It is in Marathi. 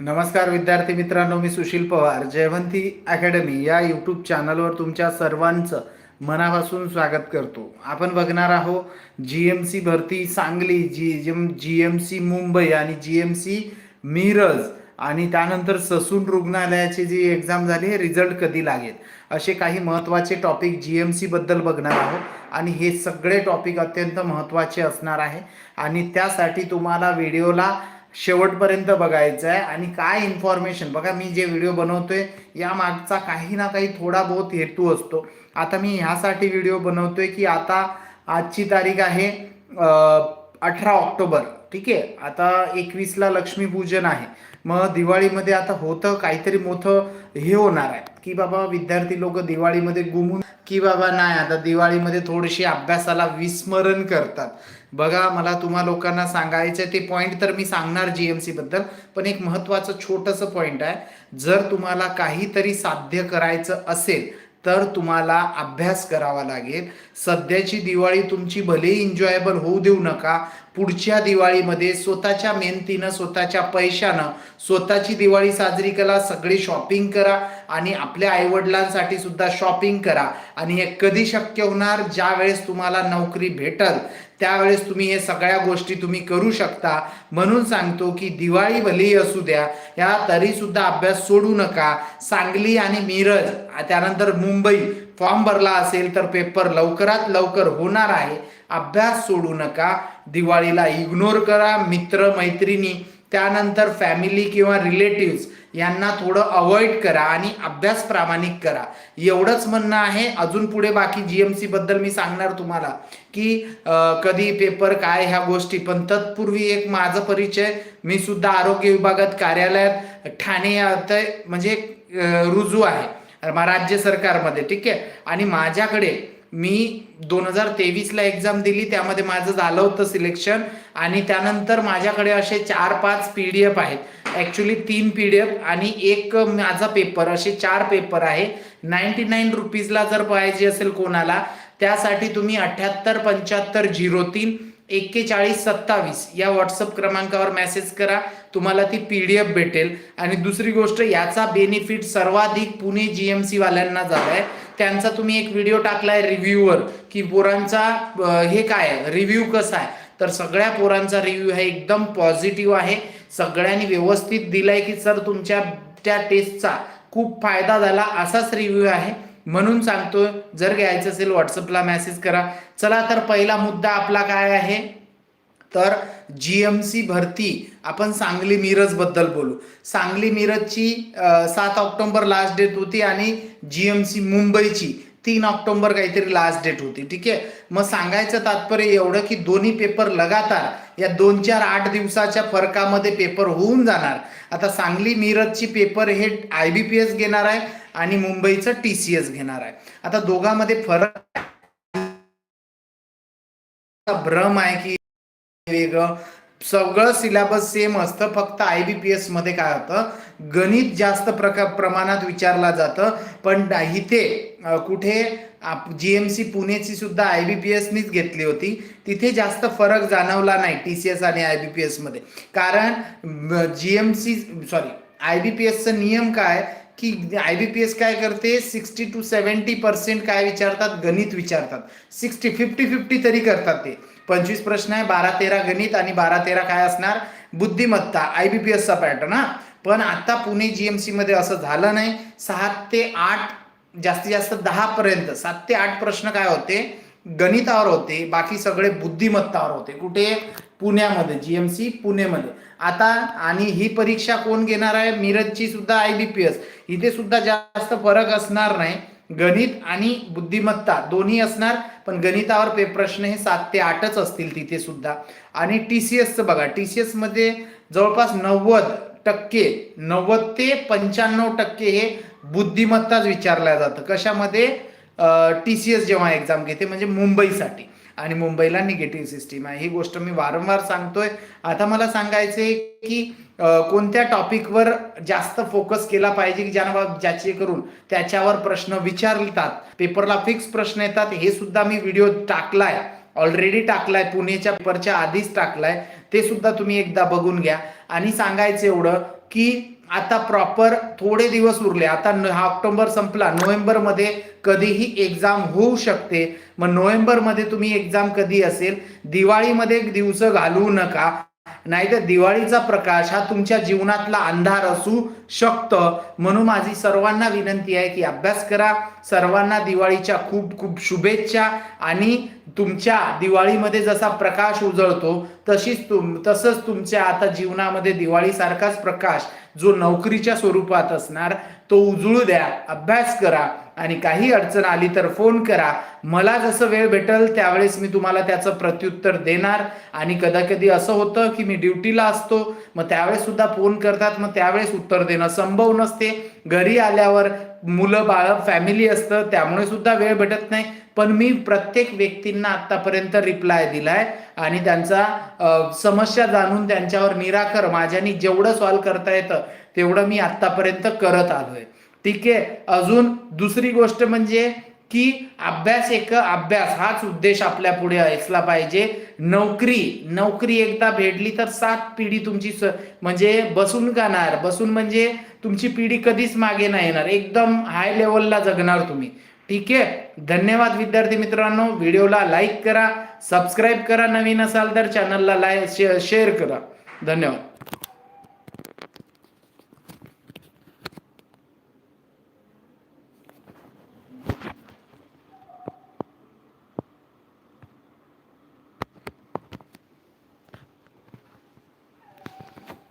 नमस्कार विद्यार्थी मित्रांनो मी सुशील पवार जयवंती अकॅडमी या यूट्यूब चॅनलवर तुमच्या सर्वांचं मनापासून स्वागत करतो. आपण बघणार आहोत जी एम सी भरती Sangli G M G M C Mumbai आणि जी एम सी मिरज आणि त्यानंतर ससून रुग्णालयाची जी एक्झाम झाली हे रिझल्ट कधी लागेल? असे काही महत्त्वाचे टॉपिक जी एम सीबद्दल बघणार आहोत. आणि हे सगळे टॉपिक अत्यंत महत्त्वाचे असणार आहे. आणि त्यासाठी तुम्हाला व्हिडिओला शेवटपर्यंत बघायचं आहे आणि काय इन्फॉर्मेशन बघा मी जे व्हिडिओ बनवतोय या मागचा काही ना काही थोडा बहुत हेतू असतो. आता मी ह्यासाठी व्हिडिओ बनवतोय की आता आजची तारीख आहे अठरा ऑक्टोबर. ठीक आहे? आता एकवीसला लक्ष्मीपूजन आहे. मग दिवाळीमध्ये आता होतं काहीतरी मोठं हे होणार आहे. की बाबा विद्यार्थी लोक दिवाळीमध्ये गुमून की बाबा नाही आता दिवाळीमध्ये थोडीशी अभ्यासाला विस्मरण करतात. बघा मला तुम्हा लोकांना सांगायचं ते पॉईंट तर मी सांगणार जी एम सीबद्दल पण एक महत्त्वाचं छोटंसं पॉईंट आहे. जर तुम्हाला काहीतरी साध्य करायचं असेल तर तुम्हाला अभ्यास करावा लागेल. सध्याची दिवाळी तुमची भलेही एन्जॉयबल होऊ देऊ नका पुढच्या दिवाळीमध्ये स्वतःच्या मेहनतीनं स्वतःच्या पैशानं स्वतःची दिवाळी साजरी करा सगळी शॉपिंग करा आणि आपल्या आईवडिलांसाठी सुद्धा शॉपिंग करा. आणि हे कधी शक्य होणार? ज्या वेळेस तुम्हाला नोकरी भेटल त्यावेळेस तुम्ही हे सगळ्या गोष्टी तुम्ही करू शकता. म्हणून सांगतो की दिवाळी भली असू द्या या तरी सुद्धा अभ्यास सोडू नका. सांगली आणि मिरज त्यानंतर मुंबई फॉर्म भरला असेल तर पेपर लवकरात लवकर होणार आहे. अभ्यास सोडू नका. दिवाळीला इग्नोर करा मित्र मैत्रिणी त्यानंतर फॅमिली किंवा रिलेटिव्ह यांना थोडं अवॉइड करा आणि अभ्यास प्रामाणिक करा. एवढंच म्हणणं आहे. अजून पुढे बाकी जी एम सीबद्दल मी सांगणार तुम्हाला की कधी पेपर काय ह्या गोष्टी. पण तत्पूर्वी एक माझा परिचय मी सुद्धा आरोग्य विभागात कार्यालयात ठाणे म्हणजे रुजू आहे. राज्य सरकारमध्ये ठीक आहे? आणि माझ्याकडे मी दोन हजार तेवीसला एक्झाम दिली त्यामध्ये माझं झालं होतं सिलेक्शन आणि त्यानंतर माझ्याकडे असे चार पाच पी डी एफ आहेत. ॲक्च्युली तीन पी डी एफ आणि एक माझा पेपर असे चार पेपर आहे. नाईन्टी नाईन रुपीजला जर पाहिजे असेल कोणाला त्यासाठी तुम्ही अठ्ठ्याहत्तर पंच्याहत्तर झिरो तीन एक्केचाळीस सत्तावीस या व्हॉट्सअप क्रमांकावर मेसेज करा. तुम्हाला ती पी डी एफ भेटेल. आणि दुसरी गोष्ट याचा बेनिफिट सर्वाधिक पुणे जी एम सी वाल्यांना झालाय. त्यांचा तुम्ही एक व्हिडिओ टाकलाय रिव्ह्यूवर की पोरांचा हे काय रिव्ह्यू कसा आहे? तर सगळ्या पोरांचा रिव्ह्यू हा एकदम पॉझिटिव्ह आहे. सगळ्यांनी व्यवस्थित दिलाय की सर तुमच्या त्या टेस्टचा खूप फायदा झाला. असाच रिव्ह्यू आहे. म्हणून सांगतो जर घ्यायचं असेल व्हॉट्सअपला मेसेज करा. चला तर पहिला मुद्दा आपला काय आहे? तर जी एम सी भरती आपण सांगली मिरजबद्दल बोलू. सांगली मिरजची सात ऑक्टोबर लास्ट डेट होती आणि जी एम सी मुंबईची तीन ऑक्टोबर काहीतरी लास्ट डेट होती ठीक आहे? मग सांगायचं तात्पर्य एवढं की दोन्ही पेपर लगातार या दोन चार आठ दिवसाच्या फरकामध्ये पेपर होऊन जाणार. आता सांगली मिरजची पेपर हे आय बी पी एस घेणार आहे आणि मुंबईचं टी सी एस घेणार आहे. आता दोघांमध्ये फरक भ्रम आहे की वेगळं. सगळं सिलेबस सेम असतं फक्त आय बी पी एसमध्ये काय होतं गणित जास्त प्रका प्रमाणात विचारला जातं पण इथे कुठे जी एम सी पुणेची सुद्धा आय बी पी एसनीच घेतली होती. तिथे जास्त फरक जाणवला नाही टी सी एस आणि आय बी पी एसमध्ये कारण G M C sorry I B P एसचा नियम काय की आय बी पी एस काय करते सिक्स्टी टू सेवन्टी पर्सेंट काय विचारतात गणित विचारतात. सिक्स्टी फिफ्टी फिफ्टी तरी करतात ते. पंचवीस प्रश्न आहे बारा तेरा गणित आणि बारा तेरा काय असणार? बुद्धिमत्ता आय बी पी एसचा पॅटर्न हा. पण आता पुणे जी एम सीमध्ये असं झालं नाही. सात ते आठ जास्तीत जास्त दहा पर्यंत सात ते आठ प्रश्न काय होते? गणितावर होते बाकी सगळे बुद्धिमत्तावर होते. कुठे? पुण्यामध्ये जी एम सी पुणेमध्ये. आता आणि ही परीक्षा कोण घेणार आहे? मिरजची सुद्धा आय बी पी एस. इथे सुद्धा जास्त फरक असणार नाही. गणित आणि बुद्धिमत्ता दोन्ही असणार पण गणितावर पे प्रश्न हे सात ते आठच असतील तिथे सुद्धा. आणि टी सी एसचं बघा टी सी एसमध्ये जवळपास नव्वद टक्के नव्वद ते पंच्याण्णव टक्के हे बुद्धिमत्ताच विचारल्या जातं. कशामध्ये? टी सी एस जेव्हा एक्झाम घेते म्हणजे मुंबईसाठी. आणि मुंबईला निगेटिव्ह सिस्टीम आहे. ही गोष्ट मी वारंवार सांगतोय. आता मला सांगायचंय की कोणत्या टॉपिकवर जास्त फोकस केला पाहिजे की ज्यांना ज्याचे करून त्याच्यावर प्रश्न विचारतात. पेपरला फिक्स प्रश्न येतात. हे सुद्धा मी व्हिडिओ टाकलाय. ऑलरेडी टाकलाय. पुणेच्या पेपरच्या आधीच टाकलाय. ते सुद्धा तुम्ही एकदा बघून घ्या. आणि सांगायचं एवढं की आता प्रॉपर थोडे दिवस उरले. आता हा ऑक्टोबर संपला. नोव्हेंबरमध्ये कधीही एक्झाम होऊ शकते. मग नोव्हेंबरमध्ये तुम्ही एक्झाम कधी असेल? दिवाळीमध्ये दिवस घालवू नका. नाहीतर दिवाळीचा प्रकाश हा तुमच्या जीवनातला अंधार असू शकतं. म्हणून माझी सर्वांना विनंती आहे की अभ्यास करा. सर्वांना दिवाळीच्या खूप खूप शुभेच्छा. आणि तुमच्या दिवाळीमध्ये जसा प्रकाश उजळतो तशीच तुम तसंच तुमच्या आता जीवनामध्ये दिवाळीसारखाच प्रकाश जो नोकरीच्या स्वरूपात असणार तो उजळू द्या. अभ्यास करा. आणि काही अडचण आली तर फोन करा. मला जसं वेळ भेटेल त्यावेळेस मी तुम्हाला त्याचं प्रत्युत्तर देणार. आणि कदा कधी असं होतं की मी ड्युटीला असतो मग त्यावेळेस सुद्धा फोन करतात मग त्यावेळेस उत्तर देणं संभव नसते. घरी आल्यावर मुलं बाळ फॅमिली असतं त्यामुळे सुद्धा वेळ भेटत नाही. पण मी प्रत्येक व्यक्तींना आतापर्यंत रिप्लाय दिलाय आणि त्यांचा समस्या जाणून त्यांच्यावर निराकर माझ्यानी जेवढं सॉल्व्ह करता येतं तेवढं मी आतापर्यंत करत आलोय. ठीक आहे? अजून दुसरी गोष्ट म्हणजे की अभ्यास एक अभ्यास हाच उद्देश आपल्या पुढे असला पाहिजे. नोकरी नोकरी एकदा भेटली तर सात पिढी तुमची म्हणजे बसून गाणार बसून म्हणजे तुमची पिढी कधीच मागे नाही येणार. एकदम हाय लेवलला जगणार तुम्ही. ठीक आहे? धन्यवाद विद्यार्थी मित्रांनो. व्हिडिओला लाईक करा सबस्क्राईब करा. नवीन असाल तर चॅनलला लाय शेअर करा. धन्यवाद.